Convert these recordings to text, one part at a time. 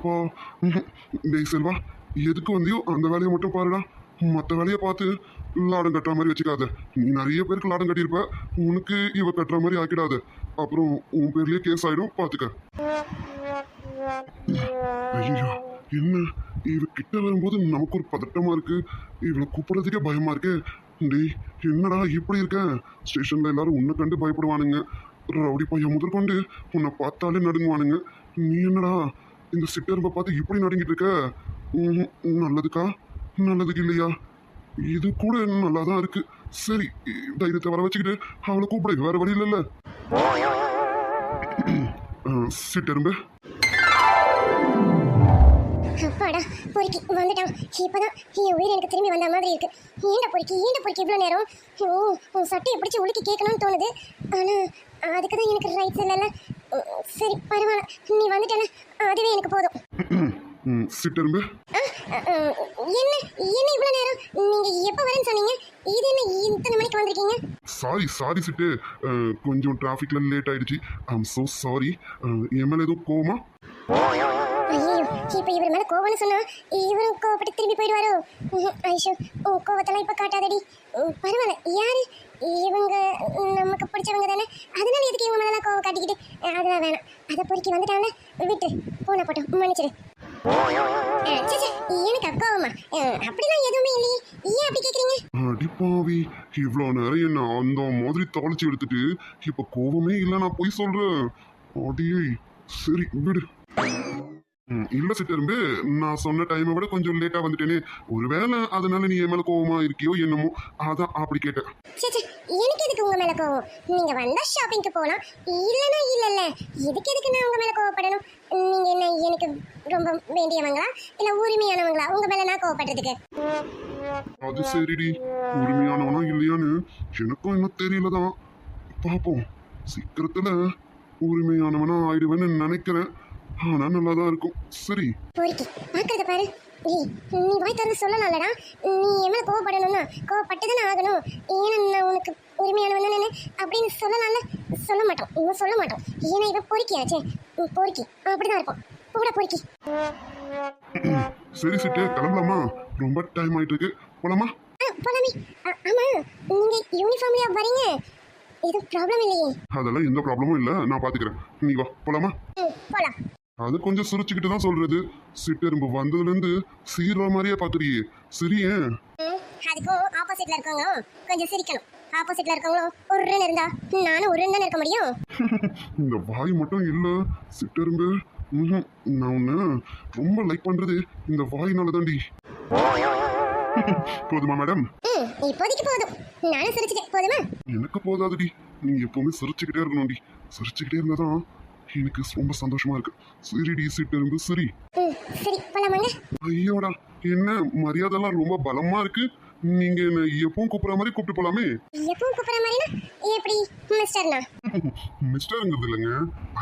அப்போ டேய் செல்வா எதுக்கு வந்தியோ அந்த வேலையை மட்டும் பாருடா. மற்ற வேலையை பார்த்து லாடம் கட்டுற மாதிரி வச்சுக்காத. நீ நிறைய பேருக்கு லாடம் கட்டியிருப்ப. உனக்கு இவ கட்டுற மாதிரி ஆக்கிடாத. அப்புறம் உன் பேர்லயே கேஸ் ஆயிடும். பார்த்துக்க ஐயோ என்ன? இவ கிட்ட வரும்போது நமக்கு ஒரு பதட்டமா இருக்கு. இவளை கூப்பிடுறதுக்கே பயமா இருக்கு. டேய் என்னடா இப்படி இருக்க? ஸ்டேஷன்ல எல்லாரும் உன்னை கண்டு பயப்படுவானுங்க. ரவுடி பையன் முதற்கொண்டு உன்னை பார்த்தாலே நடுங்குவானுங்க. நீ என்னடா? இந்த சிட்டரும்பை பார்த்து இப்படி நடுங்கிட்டு இருக்க? நல்லதுக்கா? நல்லதுக்கு இல்லையா? இது கூட நல்லா தான் இருக்கு. சரி தைரியத்தை வர வச்சுக்கிட்டு அவளை கூப்பிடு. வேற வழி இல்லைல்ல. அஹ், சிட்டெரும்பு அப்பாடா பொறுக்கி வந்துட்டான். இப்பதான் என் உயிர் எனக்கு திரும்பி வந்த மாதிரி இருக்கு. ஏண்ட பொறுக்கி ஏண்ட பொறுக்கி இவ்வளோ நேரம்? ஓ உன் சட்டையை பிடிச்சி உலுக்கி கேட்கணும்னு தோணுது. ஆனால் அதுக்கு தான் எனக்கு ரைட்ஸ் இல்லைல்ல. சரி பரவாயில்ல. நீ வந்துட்டல அதுவே எனக்கு போதும். சிட்டெரும்பு என்ன என்ன இவ்வளோ நேரம்? நீங்கள் எப்போ வரேன்னு சொன்னீங்க? இது என்ன இத்தனை மணிக்கு வந்திருக்கீங்க? சாரி சாரி சிட்டு கொஞ்சம் டிராஃபிக்ல லேட் ஆயிடுச்சு. ஐம் so சாரி என் மேல கோவமா? ஐயோ இப்போ இவர் மேல கோவம்னு சொன்னா இவரும் கோவப்பட்டு திரும்பி போயிடுவாரோ? ஐஷோ ஓ கோவத்தெல்லாம் இப்போ காட்டாதடி. பரவாயில்ல. யாரு? இவங்க நமக்கு பிடிச்சவங்க தானே? அதனால எதுக்கு இவங்க மேலாம் கோவம் காட்டிக்கிட்டு அதெல்லாம் வேணாம். அதை பொறுக்கி வந்துட்டாங்க விட்டு. போன போட்டோம். மன்னிச்சிடு எனக்கு கோவமா? அப்படிலாம் எதுவுமே இல்லையே. ஏன் அப்படி கேக்குறீங்க? அடிப்பாவி இவ்வளோ நேரம் என்ன அந்த மாதிரி தொலைச்சி எடுத்துட்டு இப்போ கோவமே இல்லை நான் போய் சொல்றேன். அடியே. சரி விடு. ம், இல்ல சிட்டரும்பு நான் சொன்ன டைமை விட கொஞ்சம் லேட்டா வந்துட்டேனே. ஒருவேளை அதனால நீ என் மேல கோவமா இருக்கியோ என்னமோ அதான் அப்படி கேட்டேன். சே சே எனக்கு எதுக்கு உங்க மேல கோவம்? நீங்க வந்தா ஷாப்பிங்க்கு போலாம். இல்லனா இல்லல்ல. எதுக்கு எதுக்கு நான் உங்க மேல கோவப்படணும்? நீங்க என்ன எனக்கு ரொம்ப வேண்டியவங்களா? இல்ல உரிமையானவங்களா? உங்க மேல நான் கோவப்படுறதுக்கு? அது சரிடி. உரிமையானவனா இல்லையான்னு எனக்கும் இன்னும் தெரியலதான். பாப்போம். சீக்கிரத்துல உரிமையானவனா ஆயிடுவேன்னு நினைக்கிறேன். ஆனா நல்லா தான் இருக்கும். சரி. பொறுக்கி பாக்குறத பாரு. ஏய் நீ வாய் திறந்து சொல்லலாம்லடா. நீ என் மேல கோவப்படணும்னா கோவப்பட்டுதானே ஆகணும். ஏன்னா நான் உனக்கு உரிமையானவன் தானே அப்படின்னு சொல்லலாம்ல. சொல்ல மாட்டோம். இவன் சொல்ல மாட்டோம். ஏன்னா இவன் பொறுக்கியாச்சே பொறுக்கி அப்படிதான் இருப்போம் போட பொறுக்கி சரி சிட்டு கிளம்பலாமா? ரொம்ப டைம் ஆயிட்டு இருக்கு போலாமா. போலாமே ஆமா. நீங்க யூனிஃபார்ம்லயா வரீங்க? எதுவும் ப்ராப்ளம் இல்லையே. அதெல்லாம் எந்த ப்ராப்ளமும் இல்ல. நான் பாத்துக்கிறேன். நீ வா போலாமா? போலாம். அது கொஞ்சம் சிரிச்சுக்கிட்டு தான் சொல்றது. சிட்டெரும்பு வந்ததுல இருந்து சீர்ற மாதிரியே பாக்குறியே. சரியே. அதுக்கும் ஆப்போசிட்ல இருக்கவங்க கொஞ்சம் சிரிக்கணும். ஆப்போசிட்ல இருக்கவங்களும் ஒருன்னு இருந்தா நானும் ஒருன்னு தானே இருக்க முடியும்? இந்த வாய் மட்டும் இல்ல சிட்டெரும்பு. நான் உன்னை ரொம்ப லைக் பண்றது இந்த வாயினால தாண்டி. போதுமா மேடம் இப்போதைக்கு போதும். நானும் சிரிச்சிட்டேன். போதுமா? எனக்கு போதாதுடி. நீ எப்பவுமே சிரிச்சுக்கிட்டே இருக்கணும்டி. சிரிச்சுக்கிட்டே இருந்தாதான் எனக்கு ரொம்ப சந்தோஷமா இருக்கு. சரிடி சரி. ம் சரி ஐயோடா என்ன மரியாதைலாம் ரொம்ப பலமா இருக்கு? நீங்க என்ன எப்பவும் கூப்பிடுற மாதிரி கூப்பிட்டு போலாமே? எப்பவும் கூப்பிடுற மாதிரினா எப்படி மிஸ்டர்னா மிஸ்டருங்கிறது இல்லைங்க.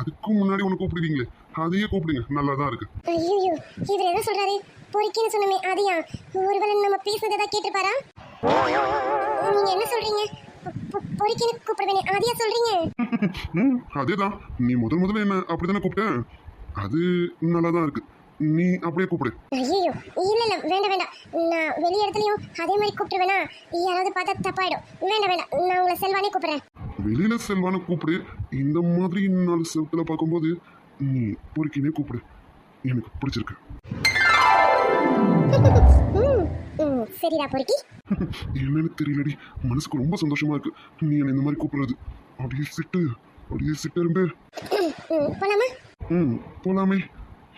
அதுக்கும் முன்னாடி ஒன்று கூப்பிடுவீங்களே அதையே கூப்பிடுங்க. நல்லா தான் இருக்கு. ஐயோ இவர் என்ன சொல்றாரு? பொறுக்கின்னு சொன்னமே அதையா? ஒருவேளை நம்ம பேசுனதை கேட்டிருப்பாரா? நீங்க என்ன சொல்றீங்க? பொறுக்கின்னு கூப்பிடுவேனே அதையா சொல்றீங்க? ம் அதேதான். நீ முதல் முதல்ல என்ன அப்படிதானே கூப்பிட்டேன் அது நல்லா தான் இருக்கு. நீ அப்படியே கூப்பிடு. ஐயோ இல்ல இல்ல வேண்டாம் வேண்டாம். நான் வெளி இடத்துலயும் அதே மாதிரி கூப்பிட்டுருவேனா? யாராவது பார்த்தா தப்பாயிடும். வேண்டாம் வேண்டாம். நான் உங்களை செல்வானே கூப்பிடுறேன். வெளியில செல்வான கூப்பிடு. இந்த மாதிரி நாலு செவத்துல பார்க்கும்போது நீ பொறுக்கினே கூப்பிடு. எனக்கு பிடிச்சிருக்கு. சரிடா பொறுக்கி. என்னன்னு தெரியலடி. மனசுக்கு ரொம்ப சந்தோஷமா இருக்கு. நீ என்ன இந்த மாதிரி கூப்பிடுறது. அப்படியே சிட்டு. அப்படியே சிட்டு இரும்பே ம், போலாமா? ம் போலாமே.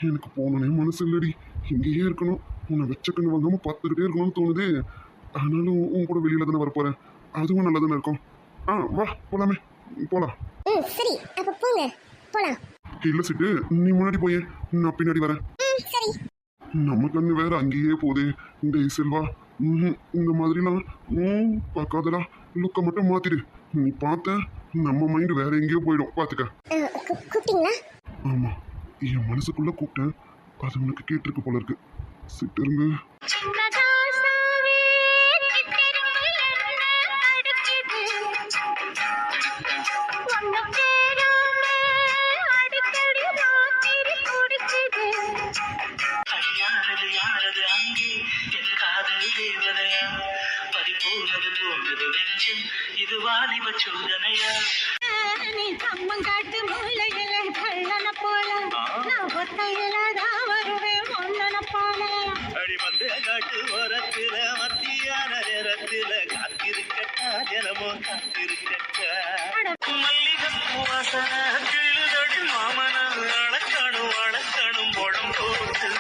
எனக்கு போகணுனே மனசு இல்லடி. இங்கேயே இருக்கணும். உன்னை வச்ச கண்ணு வாங்காம பார்த்துக்கிட்டே இருக்கணும்னு தோணுதே. ஆனாலும் உன் கூட வெளியில தானே வரப்போறேன் அதுவும் நல்லா தானே இருக்கும். ஆ வா போலாமே. போலாம். ம் சரி. அப்ப போங்க. போலாம். இல்ல சிட்டு நீ முன்னாடி போயே. நான் பின்னாடி வரேன். ம் சரி. நம்ம கண்ணு வேற அங்கேயே போதே டேய் செல்வா. ம்ஹும். இந்த மாதிரிலாம் ம் பார்க்காதடா. லுக்கை மட்டும் மாத்திடு. நீ பார்த்த நம்ம மைண்ட் வேற எங்கேயோ போயிடும். பார்த்துக்க. ஆ, கூ- கூப்பிட்டீங்களா? ஆமா. என் மனசுக்குள்ள கூப்பிட்டேன். அது உனக்கு கேட்டிருக்கு போல இருக்கு. சிட்டிருங்க சோதனையா நீ கம்மங்காட்டு மூலையில கள்ளன போல. நான் ஒத்தையில தான் வருவேன் ஒன்னன போல. அடிமந்த காட்டு ஓரத்துல மத்தியான நேரத்துல காத்திருக்கட்டா தினமும் காத்திருக்கட்டா. மல்லிகைப்பூ வாசனை கிள்ளுதடி மாமன அழக்கணும் அழக்கணும் படம் போட்டு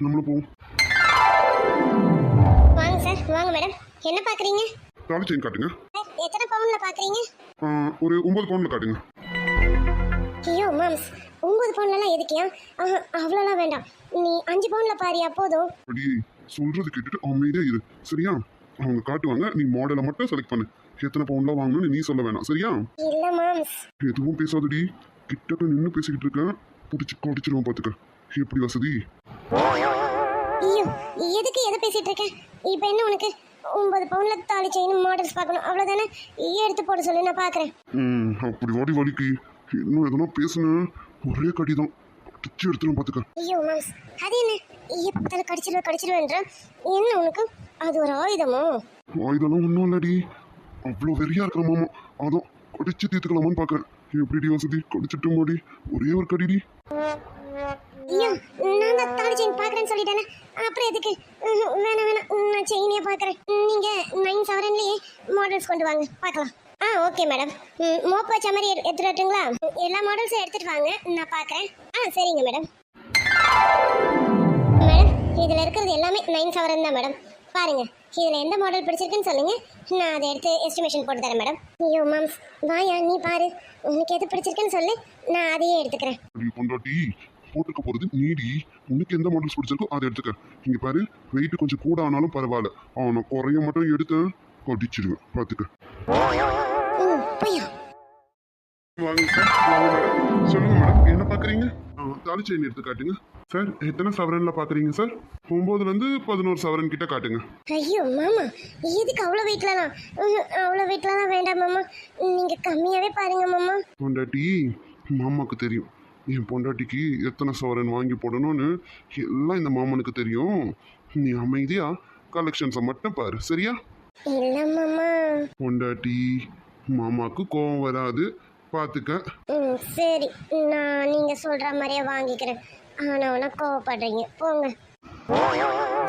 நம்மளும் போவோம் வாங்க சார் வாங்க மேடம். என்ன பார்க்குறீங்க? தாலி செயின் காட்டுங்க எத்தனை பவுனில் பார்க்குறீங்க ஆ, ஒரு ஒன்பது பவுண்டில் காட்டுங்க. ஐயோ மாம்ஸ் ஒம்பது பவுன்லலாம் எதுக்கியா ஆஹா அவ்வளோலாம் வேண்டாம். நீ அஞ்சு பவுனில் பாரியா போதும். அப்படி சொல்றது கேட்டுட்டு அமைதியா இரு. சரியா? அவங்க காட்டுவாங்க நீ மாடலை மட்டும் செலக்ட் பண்ணு. எத்தனை பவுண்ட்ல வாங்கணும்னு நீ சொல்ல வேணாம். சரியா? இல்லை மாம்ஸ் எதுவும் பேசாதடி. கிட்டக்க நின்று பேசிக்கிட்டு இருக்கேன் பிடிச்சி கடிச்சிருவோம் பார்த்துக்க எப்படி வசதி? ஐயோ எதுக்கு எதை பேசிட்டு இருக்க? இப்போ என்ன உனக்கு? ஒன்பது பவுன்ல தாலி செயின் மாடல்ஸ் பார்க்கணும். அவ்வளோதானே எடுத்து போட சொல்லு நான் பார்க்குறேன் ம் அப்படி வாடி வலிக்கு இன்னும் எதனா பேசுன ஒரே கடி தான் அடிச்சு எடுத்துரும் பார்த்துக்க ஐயோ மாம்ஸ் அது என்ன? எப்போ பார்த்தாலும் கடிச்சிருவேன் கடிச்சிருவேன்ற என்ன உனக்கு? அது ஒரு ஆயுதமோ? இதெல்லாம் ஒன்றும் இல்லடி. அவ்வளோ வெறியா இருக்கிற மாமா. அதான் அடிச்சு தீர்த்துக்கலாமான்னு பார்க்குறேன் எப்படிடி வசதி? கடிச்சிட்டு மாடி ஒரே ஒரு கடிடி. ஐயோ நான் தான் தாலி செயின் பார்க்குறேன்னு சொல்லிட்டேனே. அப்புறம் எதுக்கு? வேணாம் வேணாம். நான் செயினே பார்க்குறேன். நீங்கள் நைன் செவன்லேயே மாடல்ஸ் கொண்டு வாங்க. பார்க்கலாம். ஆ ஓகே மேடம் ம், மோப்பு வச்ச மாதிரி எடு- எடுத்துட்டு வரட்டுங்களா? எல்லா மாடல்ஸும் எடுத்துட்டு வாங்க. நான் பார்க்குறேன். ஆ சரிங்க மேடம் மேடம் இதில் இருக்கிறது எல்லாமே நைன் சவரன் தான் மேடம் பாருங்க இதில் எந்த மாடல் பிடிச்சிருக்குன்னு சொல்லுங்க. நான் அதை எடுத்து எஸ்டிமேஷன் போட்டு தரேன் மேடம் ஐயோ மாம்ஸ் வாயா நீ பாரு. உனக்கு எது பிடிச்சிருக்குன்னு சொல்லு. நான் அதையே எடுத்துக்கிறேன். போட்டுக்க போறது? நீடி உனக்கு எந்த மாடல்ஸ் பிடிச்சிருக்கோ அதை எடுத்துக்க. இங்க பாரு வெயிட் கொஞ்சம் கூட ஆனாலும் பரவாயில்ல. அவனை குறைய மட்டும் எடுத்தேன் அடிச்சிடுவேன் பார்த்துக்க வாங்க சார் வாங்க மேடம் சொல்லுங்க மேடம் என்ன பார்க்குறீங்க தாலி செயின் எடுத்து காட்டுங்க. சார் எத்தனை சவரன்ல பார்க்குறீங்க சார் ஒம்போதுலேருந்து பதினோரு சவரன் கிட்ட காட்டுங்க. ஐயோ மாமா எதுக்கு அவ்வளோ வெயிட்லலாம் அவ்வளோ வெயிட்லலாம் வேண்டாம் மாமா. நீங்கள் கம்மியாகவே பாருங்க மாமா. பொண்டாட்டி மாமாக்கு தெரியும். என் பொண்டாட்டிக்கு எத்தனை சவரன் வாங்கி போடணும்னு எல்லாம் இந்த மாமனுக்கு தெரியும். நீ அமைதியா கலெக்ஷன்ஸை மட்டும் பாரு சரியா? பொண்டாட்டி மாமாக்கு கோவம் வராது. பார்த்துக்க சரி. நான் நீங்கள் சொல்கிற மாதிரியே வாங்கிக்கிறேன். ஆனால் உனக்கு கோவப்படுறீங்க. போங்க.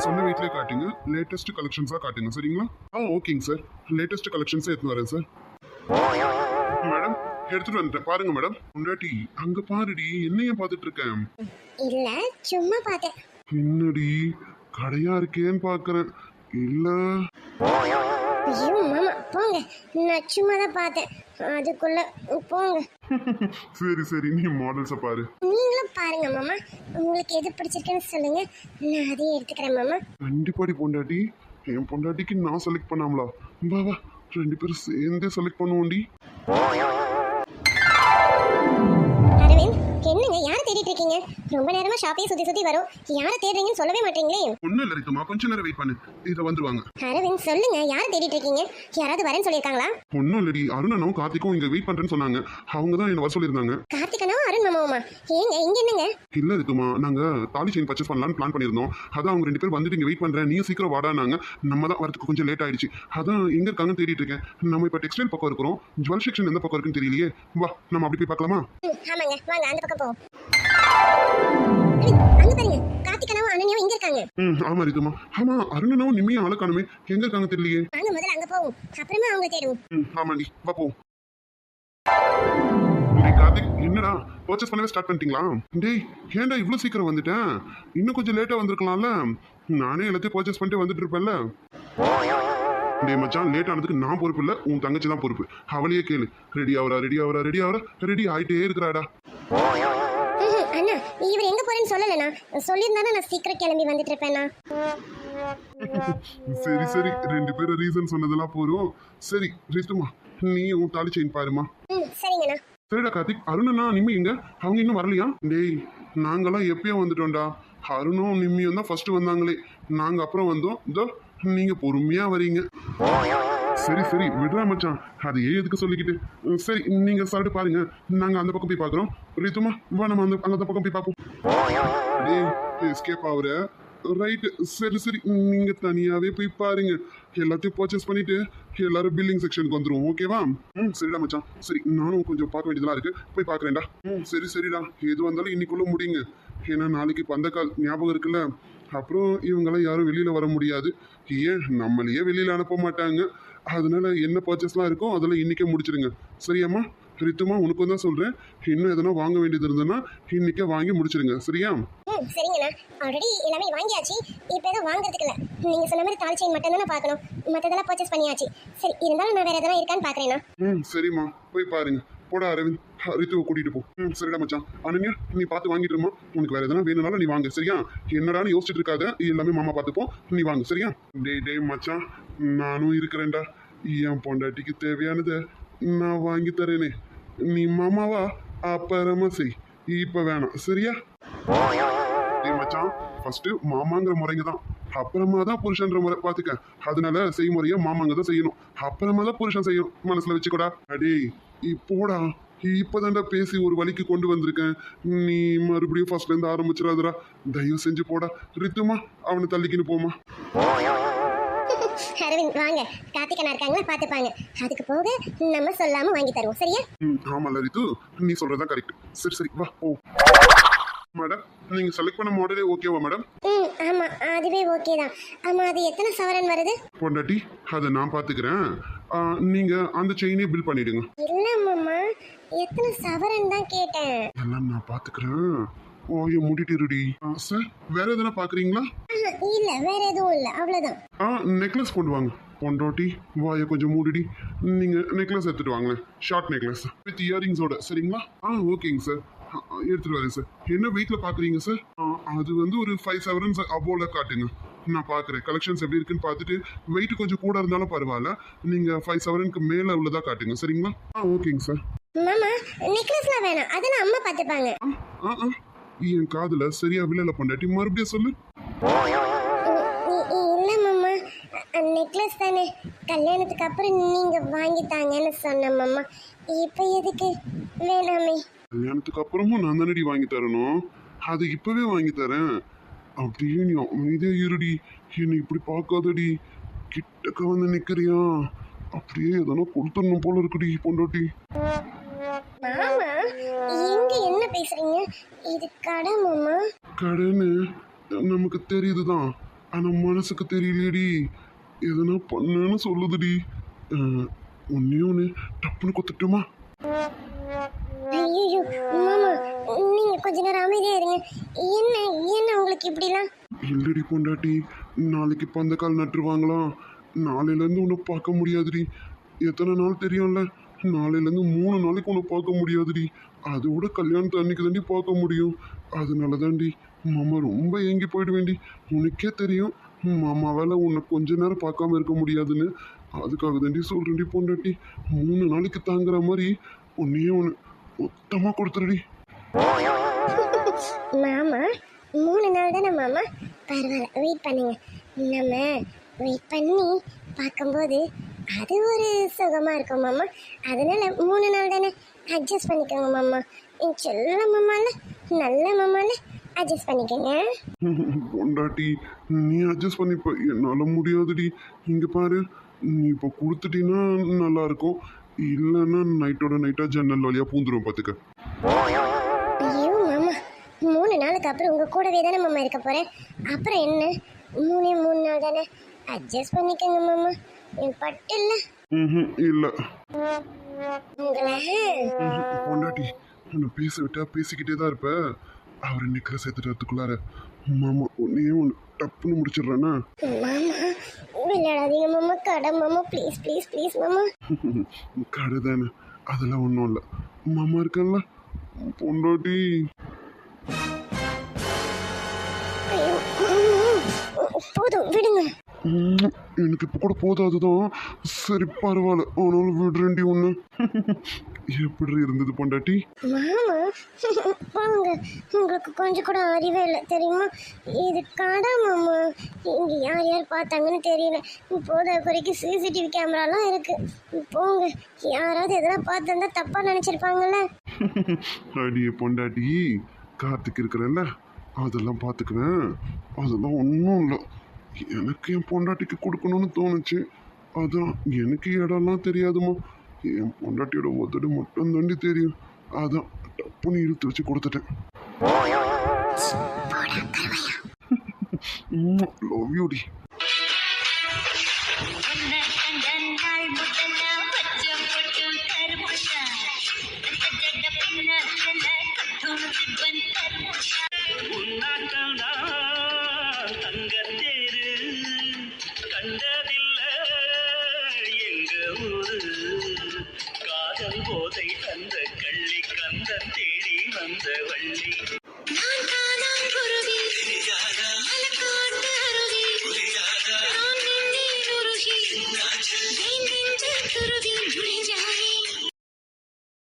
சொன்ன வீட்லயே காட்டுங்க. லேட்டஸ்ட் கலெக்ஷன்ஸாக காட்டுங்க சரிங்களா? ஆ ஓகேங்க சார் லேட்டஸ்ட் கலெக்ஷன்ஸே எடுத்துன்னு வரேன் சார் எடுத்துட்டு வந்துட்டேன் பாருங்க மேடம் பொண்டாட்டி அங்க பாருடி என்னைய பார்த்துட்டு இருக்கேன் இல்லை சும்மா பார்த்தேன். என்னடி கடையா இருக்கேன்னு பார்க்கறேன். இல்ல. ஐயோ மாமா போங்க. நான் சும்மா தான் பார்த்தேன். அதுக்குள்ள போங்க. சரி சரி நீ மாடல்ஸை பாரு. நீங்களும் பாருங்க மாமா. உங்களுக்கு எது பிடிச்சிருக்குன்னு சொல்லுங்க. நான் அதையே எடுத்துக்கிறேன் மாமா. கண்டிப்பாடி பொண்டாட்டி. என் பொண்டாட்டிக்கு நான் செலக்ட் பண்ணாமலா? வா வா. ரெண்டு பேரும் சேர்ந்தே செலக்ட் பண்ணுவோண்டி இருக்கீங்க ரொம்ப நேரமா ஷாப்பையே சுத்தி சுத்தி வரும். யாரை தேடுறீங்கன்னு சொல்லவே மாட்டீங்களே? ஒன்றும் இல்லை ரித்துமா. கொஞ்ச நேரம் வெயிட் பண்ணு. இதை வந்துருவாங்க. அரவிந்த் சொல்லுங்க. யாரை தேடிட்டு இருக்கீங்க? யாராவது வரேன்னு சொல்லியிருக்காங்களா? ஒன்றும் இல்லடி. அருணனும் கார்த்திக்கும் இங்கே வெயிட் பண்ணுறேன்னு சொன்னாங்க. அவங்க தான் என்ன வர சொல்லியிருந்தாங்க. கார்த்திகனோ அருண் மாமாவுமா? ஏங்க இங்க என்னங்க? இல்லை ரித்துமா. நாங்கள் தாலி செயின் பர்ச்சேஸ் பண்ணலாம்னு பிளான் பண்ணியிருந்தோம். அதான் அவங்க ரெண்டு பேர் வந்துட்டு இங்கே வெயிட் பண்ணுறேன் நீயும் சீக்கிரம் வாடானாங்க நம்ம தான் வரதுக்கு கொஞ்சம் லேட் ஆயிடுச்சு. அதான் எங்கே இருக்காங்கன்னு தேடிட்டு இருக்கேன். நம்ம இப்போ டெக்ஸ்டைல் பக்கம் இருக்கிறோம். ஜுவல் செக்ஷன் எந்த பக்கம் இருக்குன்னு தெரியலையே. வா நம்ம அப்படி போய் பார்க்கலாமா? ஆமாங்க. வாங்க அந்த பக்கம் போவோம். ம் ஆமாம் ரித்துமா. ஆமாம் அருணனும் நிம்மியும் ஆளை காணுமே. எங்கே இருக்காங்க தெரியலையே. வாங்க முதல்ல அங்க போவோம். அப்புறமா அவங்க தேடுவோம். ம் ஆமாண்டி. வா போ. டேய் கார்த்திக் என்னடா? பர்ச்சேஸ் பண்ணவே ஸ்டார்ட் பண்ணிட்டீங்களா? டேய் ஏன்டா இவ்வளோ சீக்கிரம் வந்துட்டேன் இன்னும் கொஞ்சம் லேட்டாக வந்திருக்கலாம்ல. நானே எல்லாத்தையும் பர்ச்சேஸ் பண்ணிட்டு வந்துட்டு இருப்பேன்ல. மச்சான் லேட் ஆனதுக்கு நான் பொறுப்பு இல்லை உன் தங்கச்சி தான் பொறுப்பு. அவளையே கேளு. ரெடி ஆவரா ரெடி ஆவரா ரெடி ஆவரா ரெடி ஆயிட்டே இருக்கிறாடா. இவர் எங்க போறேன்னு சொல்லலண்ணா. சொல்லியிருந்தானே நான் சீக்கிரம் கிளம்பி வந்துட்டு இருப்பேண்ணா சரி சரி. ரெண்டு பேரும் ரீசன் சொன்னதெல்லாம் போதும். சரி ரித்துமா நீயும் தாலி செயின் பாருமா சரிங்கண்ணா. சரிடா கார்த்திக். அருணனா நிம்மி எங்க? அவங்க இன்னும் வரலையா? டேய் நாங்கெல்லாம் எப்பயோ வந்துட்டோம்டா. அருணும் நிம்மியும் தான் ஃபர்ஸ்ட் வந்தாங்களே. நாங்க அப்புறம் வந்தோம். இதோ நீங்க பொறுமையா வரீங்க. சரி சரி விடுறா மச்சான். அது ஏன் எதுக்கு சொல்லிக்கிட்டு? சரி நீங்க சாப்பிட்டு பாருங்க. நாங்க அந்த பக்கம் போய் பார்க்குறோம். ரித்துமா வா நம்ம அந்த அந்த பக்கம் போய் பார்ப்போம். எஸ்கேப் ஆகுற ரைட்டு சரி சரி நீங்கள் தனியாகவே போய் பாருங்க. எல்லாத்தையும் பர்ச்சேஸ் பண்ணிட்டு எல்லாரும் பில்லிங் செக்ஷனுக்கு வந்துருவோம் ஓகேவா ம் சரிடா மச்சான். சரி நானும் கொஞ்சம் பார்க்க வேண்டியதெல்லாம் இருக்கு. போய் பார்க்குறேன்டா. ம் சரி சரிடா. எது வந்தாலும் இன்னைக்குள்ள முடியுங்க. ஏன்னா நாளைக்கு பந்தக்கால் ஞாபகம் இருக்குல்ல. அப்புறம் இவங்கெல்லாம் யாரும் வெளியில் வர முடியாது. ஏன் நம்மளையே வெளியில் அனுப்ப மாட்டாங்க. அதனால என்ன பர்ச்சேஸ்லாம் இருக்கோ அதெல்லாம் இன்னைக்கே முடிச்சிடுங்க சரியாம்மா? ரித்துமா உனக்கும் தான் சொல்கிறேன் இன்னும் எதனா வாங்க வேண்டியது இருந்ததுன்னா இன்னைக்கே வாங்கி முடிச்சிடுங்க சரியா? ம் சரிங்கண்ணா. ஆல்ரெடி எல்லாமே வாங்கியாச்சு. இப்போ எதுவும் வாங்குறதுக்கு இல்லை. நீங்கள் சொன்ன மாதிரி தால் செயின் மட்டும் தானே பார்க்கணும். மற்றதெல்லாம் பர்ச்சேஸ் பண்ணியாச்சு. சரி இருந்தாலும் நான் வேறு எதனா இருக்கான்னு பார்க்குறேண்ணா. ம் சரிம்மா. போய் பாருங்க. போடா அரவிந்த். ரித்துவை கூட்டிட்டு போ. ம் சரிடா மச்சான். அனன்யா நீ பார்த்து வாங்கிட்டுருமா உனக்கு வேற எதனா வேணும்னாலும் நீ வாங்க சரியா? என்னடான்னு யோசிச்சுட்டு இருக்காத. எல்லாமே மாமா பார்த்துப்போம் நீ வாங்க சரியா? டேய் டேய் மச்சான். நானும் இருக்கிறேன்டா. என் பொண்டாட்டிக்கு தேவையானதை நான் வாங்கி தரேனே. நீ மாமாவா? அப்புறமா செய். இப்போ வேணாம் சரியா? டேய் மச்சான் ஃபர்ஸ்ட் மாமாங்கிற முறைங்க தான். அப்புறமா தான் புருஷன்ற முறை பார்த்துக்க. அதனால செய்முறையை மாமாங்க தான் செய்யணும். அப்புறமா தான் புருஷன் செய்யணும். மனசுல வச்சுக்கூடா. அடே இப்போடா. இப்போதான்டா பேசி ஒரு வழிக்கு கொண்டு வந்திருக்கேன். நீ மறுபடியும் ஃபர்ஸ்ட்ல இருந்து ஆரம்பிச்சிடாதடா. தயவு செஞ்சு போடா. ரித்துமா அவனை தள்ளிக்கின்னு போமா அரவிந்த் வாங்க. கார்த்திகனா இருக்காங்களா? பார்த்துப்பாங்க. அதுக்கு போக நம்ம சொல்லாமல் வாங்கி தருவோம். சரியா? ம் ஆமாம்ல ரித்து. நீ சொல்றதுதான் கரெக்ட் சரி சரி வா ஓ மேடம் நீங்க செலக்ட் பண்ண மாடலே ஓகேவா மேடம்? ம் ஆமாம் அதுவே ஓகே தான். ஆமாம் அது எத்தனை சவரன் வருது? பொண்டாட்டி அதை நான் பார்த்துக்கிறேன் ஆ, நீங்க அந்த செயினே பில் பண்ணிடுங்க. இல்லை மாமா எத்தனை சவரன் தான் கேட்டேன். எல்லாம் நான் பார்த்துக்கிறேன் ஓய மூடிட்டு இருடி. சார் வேற எதனா பார்க்குறீங்களா இல்லை வேற எதுவும் இல்லை அவ்வளோதான் ஆ நெக்லஸ் கொண்டு வாங்க. பொண்டாட்டி வாயை கொஞ்சம் மூடிடி. நீங்கள் நெக்லஸ் எடுத்துட்டு வாங்களேன். ஷார்ட் நெக்லஸ் வித் இயரிங்ஸோட சரிங்களா? ஆ ஓகேங்க சார் எடுத்துட்டு வரேன் சார் என்ன வெயிட்டில் பார்க்குறீங்க சார் அது வந்து ஒரு ஃபைவ் செவன்ஸ் அபோல காட்டுங்க. நான் பார்க்குறேன் கலெக்ஷன்ஸ் எப்படி இருக்குன்னு பார்த்துட்டு வெயிட் கொஞ்சம் கூட இருந்தாலும் பரவாயில்ல. நீங்கள் ஃபைவ் செவனுக்கு மேலே உள்ளதா காட்டுங்க சரிங்களா? ஆ ஓகேங்க சார் மாமா நெக்லஸ்லாம் வேணாம். அதெல்லாம் அம்மா பார்த்துப்பாங்க. ஆ ஆ ஆ. என் காதில் சரியா விழல பொண்டாட்டி. மறுபடியும் சொல்லு. இல்லை மாமா? நெக்லஸ் தானே. கல்யாணத்துக்கு அப்புறம் நீங்கள் வாங்கி தாங்கன்னு சொன்ன மாமா. இப்போ எதுக்கு? வேணாமே. கல்யாணத்துக்கு அப்புறமும் நான் தானடி வாங்கி தரணும்? அது இப்பவே வாங்கி தரேன். அப்படியே நீ அமைதியா இருடி. என்னை இப்படி பார்க்காதடி. கிட்டக்க வந்து நிக்கிறியா? அப்படியே எதனா கொடுத்துடணும் போல இருக்குடி பொண்டாட்டி. எங்க என்ன பேசுறீங்க? இது நமக்கு தெரியுதுதான். ஆனா மனசுக்கு தெரியலையடி. எதனா பண்ணுன்னு சொல்லுதுடி. ஒண்ணே ஒன்று டப்புன்னு கொத்துட்டுமா ஐயோ மாமா நீங்க கொஞ்ச நேரம் அமைதியா இருங்க. என்ன என்ன உங்களுக்கு இப்படிலாம்? இல்லடி பொண்டாட்டி நாளைக்கு பந்தக்கால் நட்டுருவாங்களாம் நாளையிலேருந்து உன்னை பார்க்க முடியாதுடி. எத்தனை நாள் தெரியும்ல? நாளையிலேருந்து மூணு நாளைக்கு உன்னை பார்க்க முடியாதுடி. அதோட கல்யாணத்து அன்னைக்கு தாண்டி பார்க்க முடியும். அதனால தாண்டி மாமா ரொம்ப ஏங்கி போயிடுவேண்டி உனக்கே தெரியும் மாமாவால் உன்னை கொஞ்ச நேரம் பார்க்காம இருக்க முடியாதுன்னு. அதுக்காக தாண்டி சொல்கிறேன்டி பொண்டாட்டி மூணு நாளைக்கு தாங்குற மாதிரி உன்னையே ஒன்று மொத்தமாக கொடுத்துருடி. மாமா மூணு நாள் தானே மாமா பரவாயில்ல. வெயிட் பண்ணுங்க. நம்ம வெயிட் பண்ணி பார்க்கும்போது அது ஒரு சுகமாக இருக்கும் மாமா. அதனால மூணு நாள் தானே அட்ஜஸ்ட் பண்ணிக்கோங்க மாமா. என் செல்ல மாமால நல்ல மாமால அட்ஜஸ்ட் பண்ணிக்கோங்க. பொண்டாட்டி நீ அட்ஜஸ்ட் பண்ணிப்ப. என்னால் முடியாதுடி. இங்கே பாரு நீ இப்போ கொடுத்துட்டீங்கன்னா நல்லா இருக்கும். இல்லைன்னா நைட்டோட நைட்டாக ஜன்னல் வழியாக பூந்துரும் பார்த்துக்க ஐயோ மாமா. மூணு நாளுக்கு அப்புறம் உங்கள் கூடவே தானே மாமா இருக்க போகிறேன் அப்புறம் என்ன? மூணே மூணு நாள் தானே? அட்ஜஸ்ட் பண்ணிக்கோங்க மாமா. என் பட்டு இல்லை. ம் இல்லை. உங்களை? பொண்டாட்டி உன்னை பேச விட்டா பேசிக்கிட்டே தான் இருப்ப. அவர் நிற்கிற சேர்த்துட்டு மாமா ஒன்னே ஒன்று டப்புன்னு முடிச்சிடுறேன்னா மாமா விளையாடாதீங்க மாமா கடை மாமா ப்ளீஸ் ப்ளீஸ் ப்ளீஸ் மாமா. கடை தானே அதெல்லாம் ஒன்றும் இல்லை. மாமா இருக்கல்ல பொண்டாட்டி. போதும் விடுங்க. ம், எனக்கு இப்போ கூட போதாதுதான் சரி பரவாயில்ல. ஆனாலும் விடுறேன்டி ஒன்று எப்படி இருந்தது பொண்டாட்டி? மாமா வாங்க. உங்களுக்கு கொஞ்சம் கூட அறிவே இல்லை தெரியுமா? இது கடை மாமா. இங்கே யார் யார் பார்த்தாங்கன்னு தெரியல. போத குறைக்கு சிசிடிவி கேமராலாம் இருக்கு. போங்க. யாராவது எதனா பார்த்துருந்தா தப்பாக நினச்சிருப்பாங்கல்ல. அடியே பொண்டாட்டி கார்த்திக் இருக்கிறல்ல அதெல்லாம் பார்த்துக்குவேன். அதெல்லாம் ஒன்றும் இல்லை. எனக்கு என் பொண்டாட்டிக்கு கொடுக்கணும்னு தோணுச்சு. அதான் எனக்கு இடம்லாம் தெரியாதுமா என் பொண்டாட்டியோட உதடு மட்டும் தாண்டி தெரியும். அதான் டப்புன்னு இழுத்து வச்சு கொடுத்துட்டேன். லவ் யூடி